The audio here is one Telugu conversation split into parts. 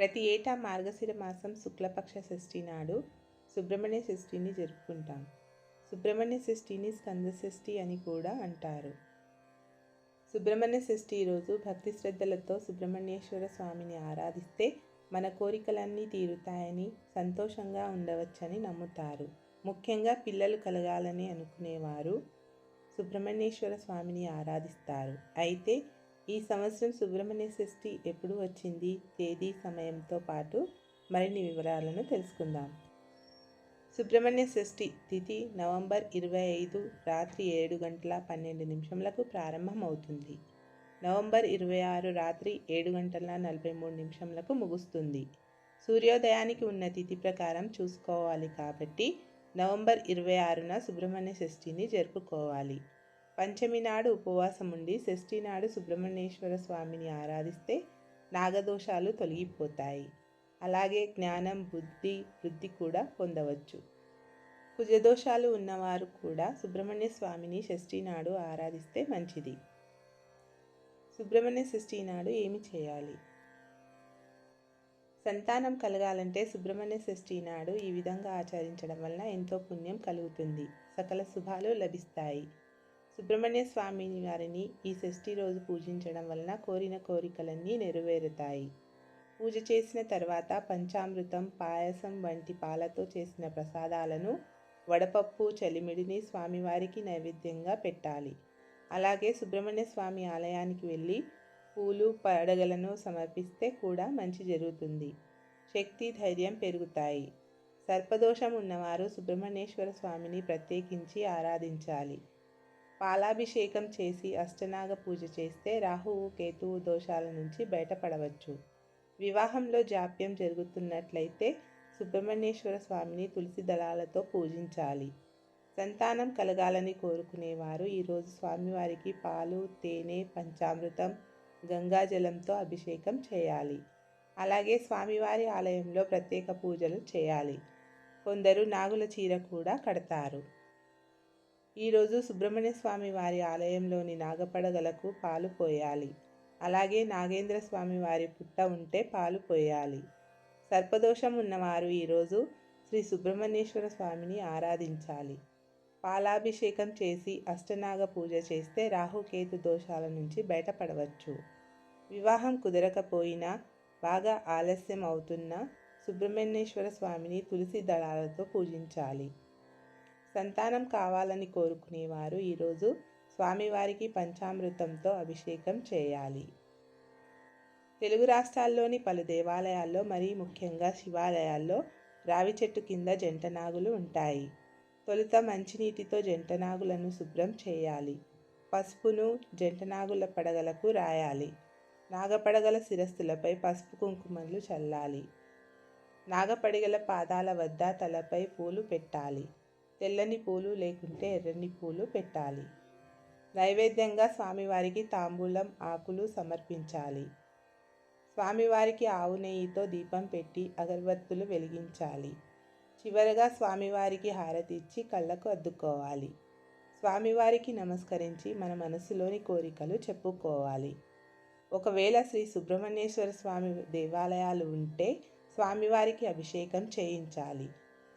ప్రతి ఏటా మార్గశిర మాసం శుక్లపక్ష షష్ఠి నాడు సుబ్రహ్మణ్య షష్ఠిని జరుపుకుంటాం. సుబ్రహ్మణ్య షష్ఠిని స్కంద షష్ఠి అని కూడా అంటారు. సుబ్రహ్మణ్య షష్ఠి రోజు భక్తి శ్రద్ధలతో సుబ్రహ్మణ్యేశ్వర స్వామిని ఆరాధిస్తే మన కోరికలన్నీ తీరుతాయని సంతోషంగా ఉండవచ్చని నమ్ముతారు. ముఖ్యంగా పిల్లలు కలగాలని అనుకునేవారు సుబ్రహ్మణ్యేశ్వర స్వామిని ఆరాధిస్తారు. అయితే ఈ సంవత్సరం సుబ్రహ్మణ్య షష్ఠి ఎప్పుడు వచ్చింది? తేదీ సమయంతో పాటు మరిన్ని వివరాలను తెలుసుకుందాం. సుబ్రహ్మణ్య షష్ఠి తిథి నవంబర్ ఇరవై ఐదు రాత్రి ఏడు గంటల పన్నెండు నిమిషంలకు ప్రారంభమవుతుంది. నవంబర్ ఇరవై ఆరు రాత్రి ఏడు గంటల నలభై మూడు నిమిషంలకు ముగుస్తుంది. సూర్యోదయానికి ఉన్న తిథి ప్రకారం చూసుకోవాలి కాబట్టి నవంబర్ ఇరవై ఆరున సుబ్రహ్మణ్య షష్ఠిని జరుపుకోవాలి. పంచమి నాడు ఉపవాసం ఉండి షష్ఠి నాడు సుబ్రహ్మణ్యేశ్వర స్వామిని ఆరాధిస్తే నాగదోషాలు తొలగిపోతాయి. అలాగే జ్ఞానం బుద్ధి వృద్ధి కూడా పొందవచ్చు. కుజదోషాలు ఉన్నవారు కూడా సుబ్రహ్మణ్య స్వామిని షష్ఠి నాడు ఆరాధిస్తే మంచిది. సుబ్రహ్మణ్య షష్ఠి నాడు ఏమి చేయాలి? సంతానం కలగాలంటే సుబ్రహ్మణ్య షష్ఠి నాడు ఈ విధంగా ఆచరించడం వలన ఎంతో పుణ్యం కలుగుతుంది. సకల శుభాలు లభిస్తాయి. సుబ్రహ్మణ్య స్వామి వారిని ఈ షష్ఠి రోజు పూజించడం వలన కోరిన కోరికలన్నీ నెరవేరుతాయి. పూజ చేసిన తర్వాత పంచామృతం పాయసం వంటి పాలతో చేసిన ప్రసాదాలను వడపప్పు చలిమిడిని స్వామివారికి నైవేద్యంగా పెట్టాలి. అలాగే సుబ్రహ్మణ్య స్వామి ఆలయానికి వెళ్ళి పూలు పడగలను సమర్పిస్తే కూడా మంచి జరుగుతుంది. శక్తి ధైర్యం పెరుగుతాయి. సర్పదోషం ఉన్నవారు సుబ్రహ్మణ్యేశ్వర స్వామిని ప్రత్యేకించి ఆరాధించాలి. పాలాభిషేకం చేసి అష్టనాగ పూజ చేస్తే రాహువు కేతువు దోషాల నుంచి బయటపడవచ్చు. వివాహంలో జాప్యం జరుగుతున్నట్లయితే సుబ్రహ్మణ్యేశ్వర స్వామిని తులసి దళాలతో పూజించాలి. సంతానం కలగాలని కోరుకునేవారు ఈరోజు స్వామివారికి పాలు తేనె పంచామృతం గంగాజలంతో అభిషేకం చేయాలి. అలాగే స్వామివారి ఆలయంలో ప్రత్యేక పూజలు చేయాలి. కొందరు నాగుల చీర కూడా కడతారు. ఈరోజు సుబ్రహ్మణ్య స్వామి వారి ఆలయంలోని నాగపడగలకు పాలు పోయాలి. అలాగే నాగేంద్ర స్వామి వారి పుట్ట ఉంటే పాలు పోయాలి. సర్పదోషం ఉన్నవారు ఈరోజు శ్రీ సుబ్రహ్మణ్యేశ్వర స్వామిని ఆరాధించాలి. పాలాభిషేకం చేసి అష్టనాగ పూజ చేస్తే రాహుకేతు దోషాల నుంచి బయటపడవచ్చు. వివాహం కుదరకపోయినా బాగా ఆలస్యం అవుతున్నా సుబ్రహ్మణ్యేశ్వర స్వామిని తులసి దళాలతో పూజించాలి. సంతానం కావాలని కోరుకునేవారు ఈరోజు స్వామివారికి పంచామృతంతో అభిషేకం చేయాలి. తెలుగు రాష్ట్రాల్లోని పలు దేవాలయాల్లో మరీ ముఖ్యంగా శివాలయాల్లో రావి చెట్టు కింద జంటనాగులు ఉంటాయి. తొలుత మంచినీటితో జంటనాగులను శుభ్రం చేయాలి. పసుపును జంటనాగుల పడగలకు రాయాలి. నాగపడగల శిరస్సులపై పసుపు కుంకుమలు చల్లాలి. నాగపడిగల పాదాల వద్ద తలపై పూలు పెట్టాలి. తెల్లని పూలు లేకుంటే ఎర్రని పూలు పెట్టాలి. నైవేద్యంగా స్వామివారికి తాంబూలం ఆకులు సమర్పించాలి. స్వామివారికి ఆవు నెయ్యితో దీపం పెట్టి అగరబత్తులు వెలిగించాలి. చివరగా స్వామివారికి హారతి ఇచ్చి కళ్ళకు అద్దుకోవాలి. స్వామివారికి నమస్కరించి మన మనసులోని కోరికలు చెప్పుకోవాలి. ఒకవేళ శ్రీ సుబ్రహ్మణ్యేశ్వర స్వామి దేవాలయాలు ఉంటే స్వామివారికి అభిషేకం చేయించాలి.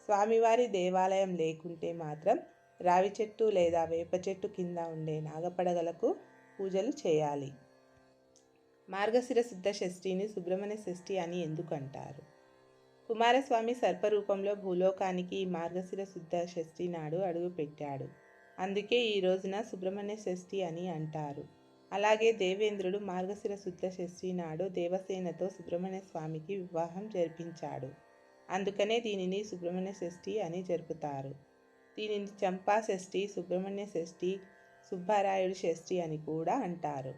స్వామివారి దేవాలయం లేకుంటే మాత్రం రావి చెట్టు లేదా వేప చెట్టు కింద ఉండే నాగపడగలకు పూజలు చేయాలి. మార్గశిర శుద్ధ షష్ఠిని సుబ్రహ్మణ్య షష్ఠి అని ఎందుకు అంటారు కుమారస్వామి సర్పరూపంలో భూలోకానికి ఈ మార్గశిర శుద్ధ షష్ఠి నాడు అడుగుపెట్టాడు అందుకే ఈ రోజున సుబ్రహ్మణ్య షష్ఠి అని అంటారు. అలాగే దేవేంద్రుడు మార్గశిర శుద్ధ షష్ఠి నాడు దేవసేనతో సుబ్రహ్మణ్య స్వామికి వివాహం జరిపించాడు. అందుకనే దీనిని సుబ్రహ్మణ్య షష్ఠి అని జరుపుతారు. దీనిని చంపా షష్ఠి సుబ్రహ్మణ్య షష్ఠి సుబ్బారాయుడు షష్ఠి అని కూడా అంటారు.